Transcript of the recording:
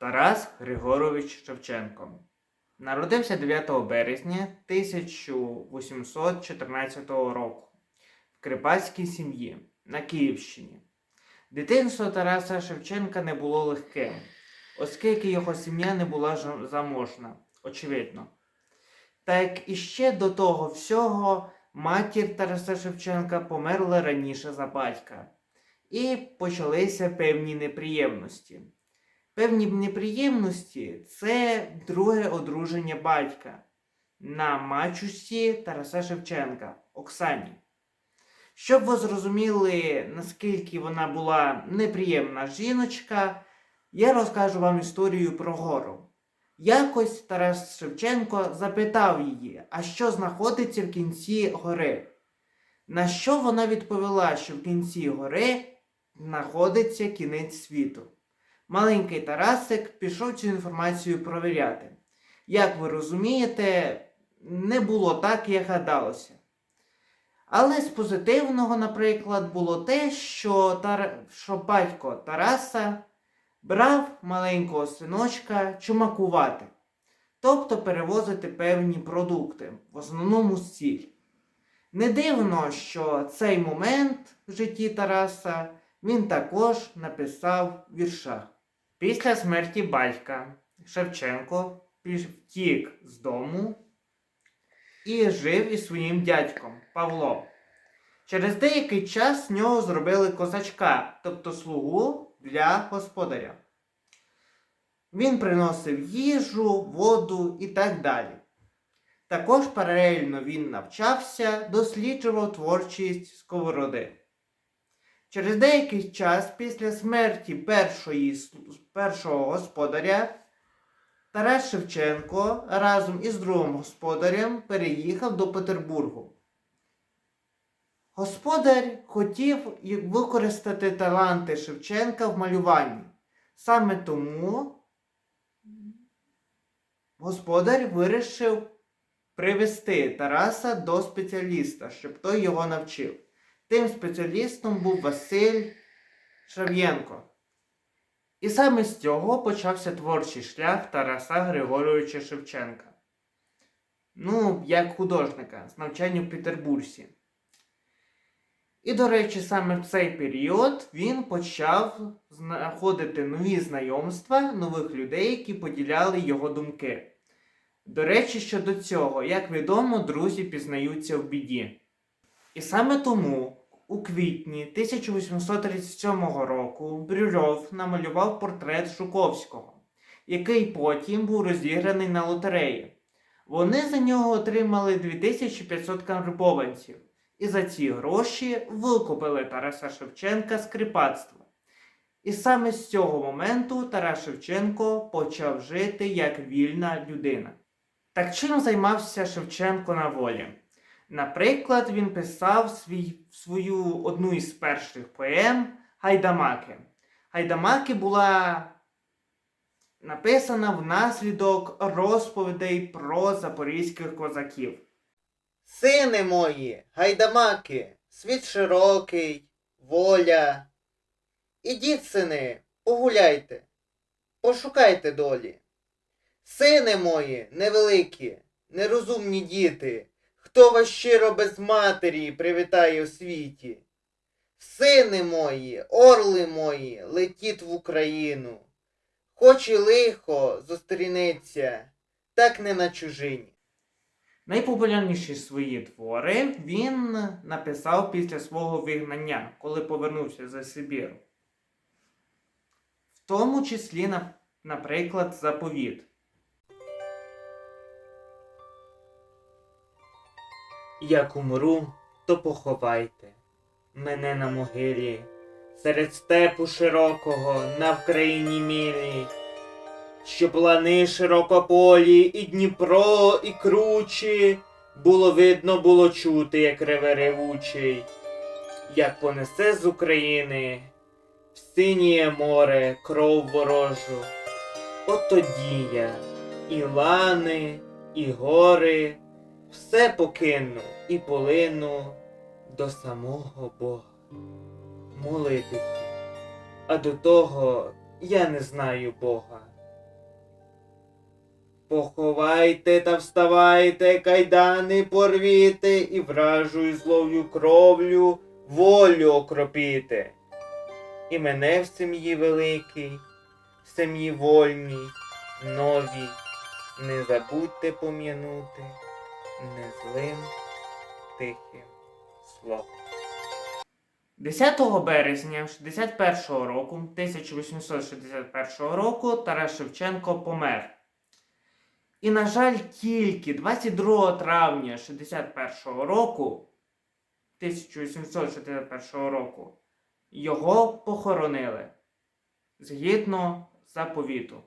Тарас Григорович Шевченко. Народився 9 березня 1814 року в крипацькій сім'ї на Київщині. Дитинство Тараса Шевченка не було легким, оскільки його сім'я не була заможна, очевидно. Так і ще до того всього матір Тараса Шевченка померла раніше за батька. І почалися певні неприємності. Певні неприємності це друге одруження батька на мачусі Тараса Шевченка Оксані. Щоб ви зрозуміли, наскільки вона була неприємна жіночка, я розкажу вам історію про гору. Якось Тарас Шевченко запитав її, а що знаходиться в кінці гори. На що вона відповіла, що в кінці гори знаходиться кінець світу. Маленький Тарасик пішов цю інформацію провіряти. Як ви розумієте, не було так, як гадалося. Але з позитивного, наприклад, було те, що, Тар... що батько Тараса брав маленького синочка чумакувати, тобто перевозити певні продукти, в основному сіль. Не дивно, що цей момент в житті Тараса він також написав в віршах. Після смерті батька Шевченко втік з дому і жив із своїм дядьком Павлом. Через деякий час з нього зробили козачка, тобто слугу для господаря. Він приносив їжу, воду і так далі. Також паралельно він навчався, досліджував творчість сковороди. Через деякий час після смерті першої, першого господаря Тарас Шевченко разом із другим господарем переїхав до Петербургу. Господар хотів використати таланти Шевченка в малюванні. Саме тому господар вирішив привести Тараса до спеціаліста, щоб той його навчив. Тим спеціалістом був Василь Шав'єнко. І саме з цього почався творчий шлях Тараса Григоровича Шевченка. Ну, як художника з навчання в Петербурзі. І, до речі, саме в цей період він почав знаходити нові знайомства нових людей, які поділяли його думки. До речі, щодо цього, як відомо, друзі пізнаються в біді. І саме тому у квітні 1837 року Брюльов намалював портрет Жуковського, який потім був розіграний на лотереї. Вони за нього отримали 2500 карбованців і за ці гроші викупили Тараса Шевченка з кріпацтва. І саме з цього моменту Тарас Шевченко почав жити як вільна людина. Так чим займався Шевченко на волі? Наприклад, він писав свій, свою одну із перших поем Гайдамаки. Гайдамаки була написана внаслідок розповідей про запорізьких козаків. Сини мої, гайдамаки, світ широкий, воля. Ідіть, сини, погуляйте, пошукайте долі. Сини мої, невеликі, нерозумні діти, хто вас щиро без матері привітає у світі? Сини мої, орли мої, летіть в Україну. Хоч і лихо зустрінеться, так не на чужині. Найпопулярніші свої твори він написав після свого вигнання, коли повернувся за Сибір. В тому числі, наприклад, заповіт. Як умру, то поховайте мене на могилі, серед степу широкого на Вкраїні мілі, що плани широкополі, і Дніпро, і кручі, було видно, було чути, як реве ревучий, як понесе з України в синє море кров ворожу. От тоді я і лани, і гори, все покину і полину до самого Бога молитися. А до того я не знаю Бога. Поховайте та вставайте, кайдани порвіте, і вражою злою кровлю волю окропіте. І мене в сім'ї великій, в сім'ї вольній, новій, не забудьте пом'янути незлим тихим словом. 10 березня 61 року, 1861 року Тарас Шевченко помер. І, на жаль, тільки 22 травня 61 року, 1861 року, його похоронили згідно заповіту.